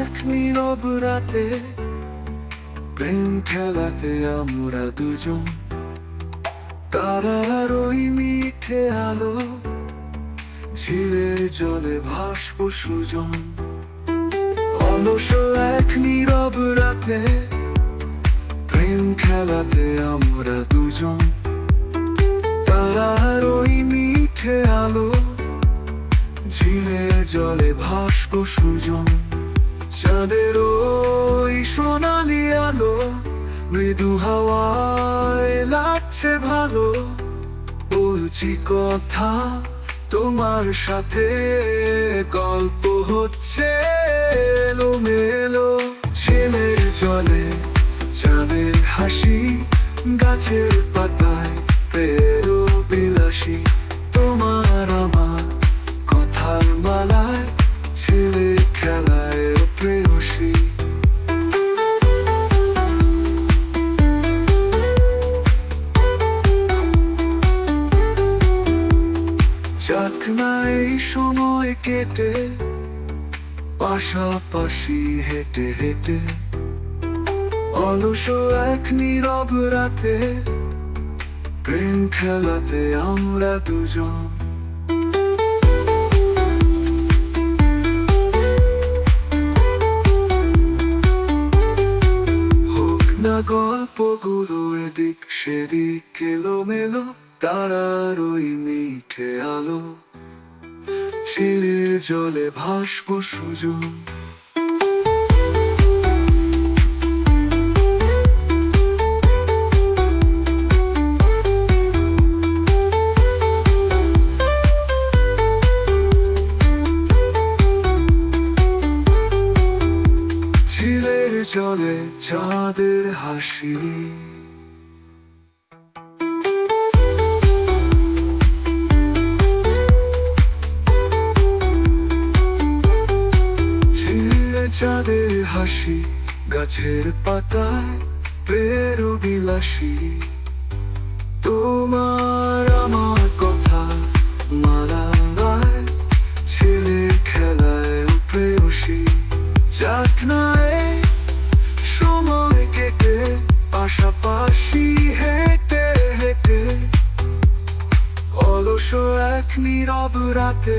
এক নীরব প্রেম খেলাতে আমরা দুজন তারার ওই মিঠে আলো ঝিলের জলে ভাসব সুজন। অলস এক নীরব রাতে প্রেম খেলাতে আমরা দুজন। তারার ওই মিঠে আলো ঝিলের জলে ভাসব সুজন। চাঁদের ওই সোনালি আলো, মৃদু হাওয়ায় লাগছে ভালো। বলছি কথা, তোমার সাথে গল্প হচ্ছে এলো মেলো ছেলের জলে চাঁদের হাসি, গাছের এই সময় কেটে, পাশাপাশি হেঁটে হেঁটে। অলস এক নীরব রাতে, প্রেম খেলাতে আমরা দুজন। হোক না গল্পগুলো এদিক সেদিক এলো মেলো তারার ওই মিঠে আলো। ছেলের জলে ভাসবো ঝিলের জলে চাঁদের হাসি। চাঁদের হাসি, গাছের পাতায় পেরো বিলাসী তোমার আমার কথা মালায় ছেলের খেলায় প্রেয়সী। এই সময় কেটে, পাশাপাশি হেঁটে হেঁটে। অলস এক নীরব রাতে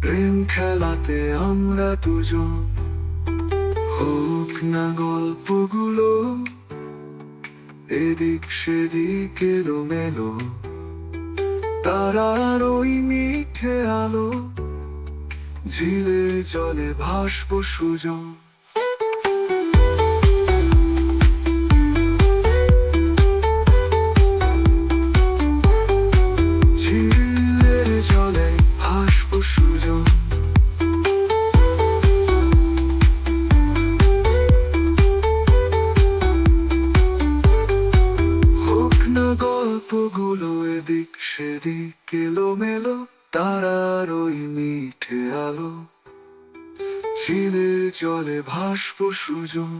প্রেম খেলাতে আমরা দুজন। হোক না গল্পগুলো, এদিক সেদিক এলো মেলো তারার ওই মিঠে আলো, ঝিলে জলে ভাসব সুজন। এলো মেলো তারার ওই মিঠে আলো। ঝিলের জলে ভাসবো সুজন